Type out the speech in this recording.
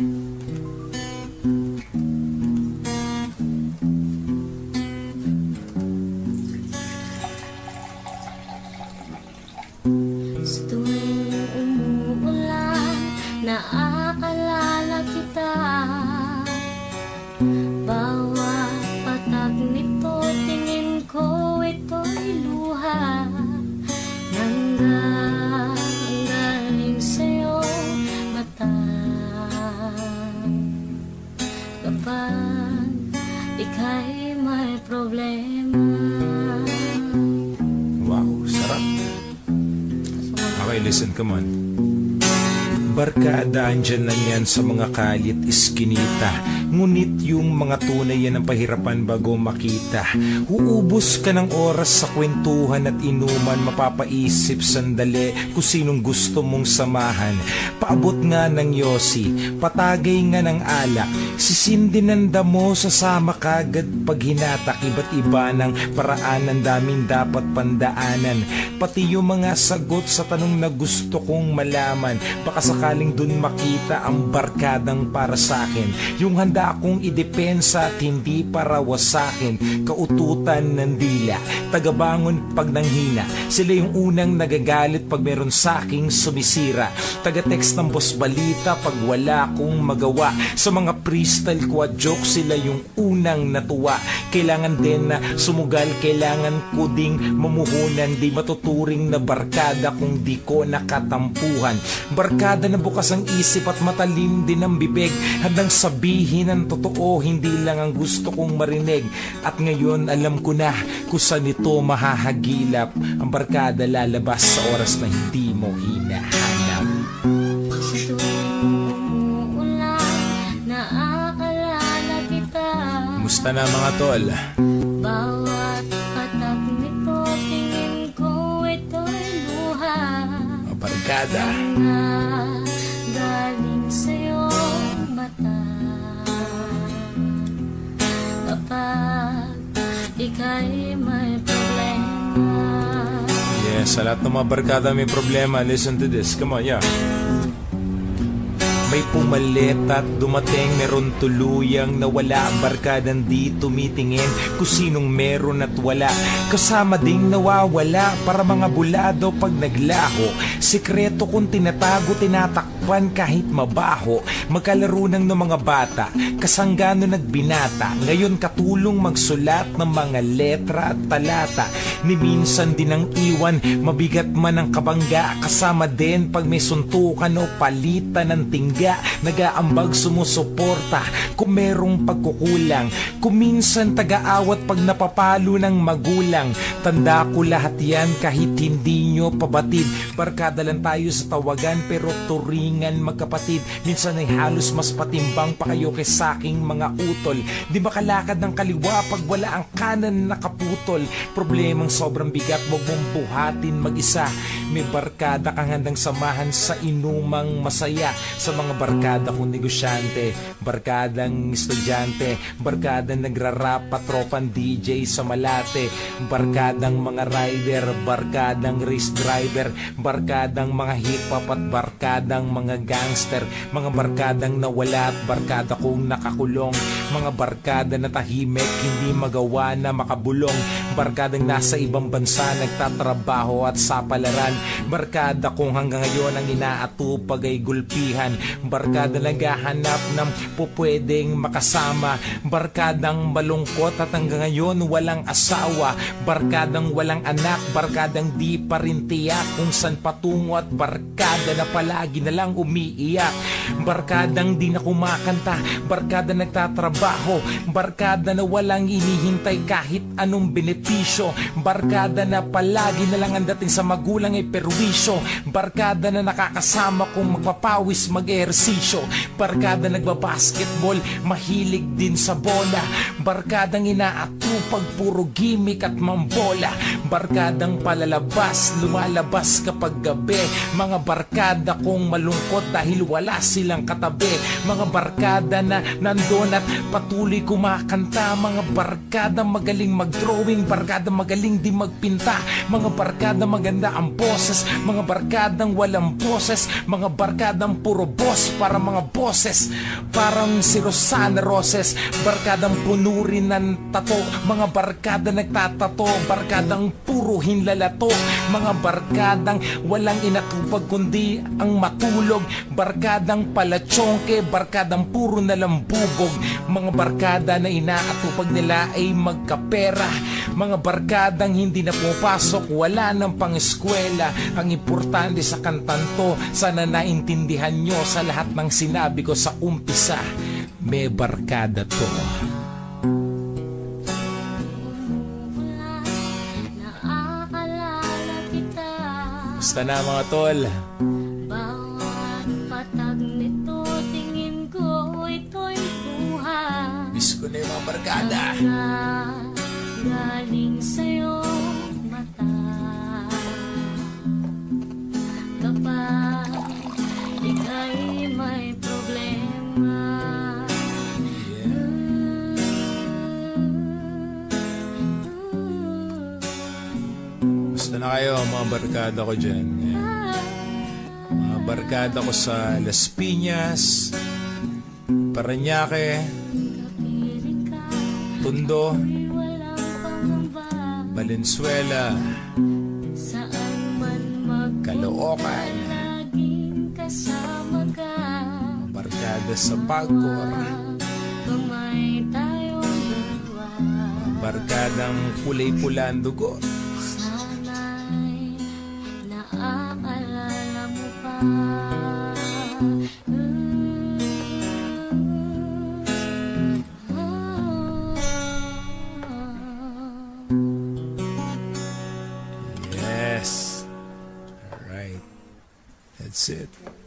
Sa tuwing umuulan, naaalala Okay, listen, come on. Barkada andyan lang yan sa mga kalit iskinita. Ngunit yung mga tunay yan ang pahirapan bago makita. Uubos ka ng oras sa kwentuhan at inuman Mapapaisip sandali kung sinong gusto mong samahan. Paabot nga ng yosi, patagay nga ng alak. Sisindi ng damo, sasama kagad pag hinatak. Iba't iba ng paraan, ang daming dapat pandaanan. Pati yung mga sagot sa tanong na gusto kong malaman. Baka sakaling dun makita ang barkadang para sa akin. Yung handa akong idepensa at hindi para wasakin. Kaututan ng dila, tagabangon pag nanghina. Sila yung unang nagagalit pag meron sa aking sumisira. Taga-text ng boss balita pag wala akong magawa. Sa mga freestyle ko at joke sila yung unang natuwa Kailangan din na sumugal, kailangan ko ding mamuhunan Di matuturing na barkada kung di ko nakatampuhan. Barkada na bukas ang isip at matalim din ang bibig. Handang sabihin ang totoo, hindi lang ang gusto kong marinig. At ngayon alam ko na kung saan ito mahahagilap. Ang barkada lalabas sa oras na hindi mo hinahanap Musta na mga tol? Bawat patag nito, tingin ko ito'y luha Mga barkada Na galing sa'yo mata Kapag ika'y may problema Yes, sa lahat ng mga barkada may problema, listen to this. Come on, yeah. May pumalit at dumating meron tuluyang nawala. Barkadang di tumitingin kung sinong meron at wala. Kasama ding nawawala para mga bulado pag naglaho. Sikreto kung tinatago tinatakpan kahit mabaho Magkalaro ng ng mga bata Kasanggano nagbinata Ngayon katulong magsulat ng mga letra at talata Ni din ang iwan Mabigat man ang kabangga Kasama din pag may suntukan o palitan ng tingga Nagaambag sumusuporta Kung merong pagkukulang Kung minsan taga-awat pag napapalo ng magulang Tanda ko lahat yan kahit hindi nyo pabatid Barkada lang tayo sa tawagan pero turingan magkapatid. Minsan ay halos mas patimbang pa kayo kay saking mga utol. Di makalakad ng kaliwa pag wala ang kanan nakaputol Problemang sobrang bigat wag mong buhatin mag-isa. May barkada kang handang samahan sa inumang masaya. Sa mga barkada kong negosyante Barkadang estudyante Barkadang nagrarap patropan DJ sa Malate Barkadang mga rider Barkadang race driver Barkadang mga hip hop at barkadang mga gangster Mga barkadang nawala at barkada kong nakakulong Mga barkada na tahimik hindi magawa na makabulong. Barkadang nasa ibang bansa nagtatrabaho at sa palaran. Barkada kong hanggang ngayon ang inaatupag ay gulpihan. Barkada naghahanap ng pupwedeng makasama. Barkadang malungkot at hanggang ngayon walang asawa. Barkadang walang anak Barkadang di pa rin tiyak kung saan patungo at barkada na palagi na lang umiiyak. Barkadang di na kumakanta Barkada nagtatrabaho Barkada na walang inihintay kahit anong benepisyo. Barkada na palagi na lang ang dating sa magulang ay perwisyo. Barkada na nakakasama kung magpapawis mag-ehersisyo. Barkada nagbabasketball Mahilig din sa bola Barkadang inaatupag puro gimmick at mambola. Barkadang palalabas, lumalabas kapag gabi. Mga barkada kong malungkot dahil wala silang katabi. Mga barkada na nandun at patuloy kumakanta. Mga barkada magaling mag-drawing, barkada magaling di magpinta. Mga barkada maganda ang boses, mga barkadang walang boses. Mga barkadang puro boss para mga boses Parang si Rosana Roses, barkadang puno ng tato Mga barkada nagtatato, barkadang puro hinlalato Mga barkadang walang inatupag kundi ang matulog Barkadang palatsongke, barkadang puro na lambubog Mga barkada na inaatupag nila ay magkapera Mga barkadang hindi na pumapasok, wala nang pang-eskwela Ang importante sa kantan to, sana naintindihan nyo sa lahat ng sinabi ko sa umpisa May barkada to Basta na mga tol? Bawat patag nito Tingin ko ito'y buhay. Miss ko na yung mga barkada. Na Na kayo mga barkada ko dyan. Mga barkada ko sa Las Piñas ka Tondo Valenzuela Caloocan. Barkada sa Pagcor. Barkadang kulay pula ang dugo adjourned.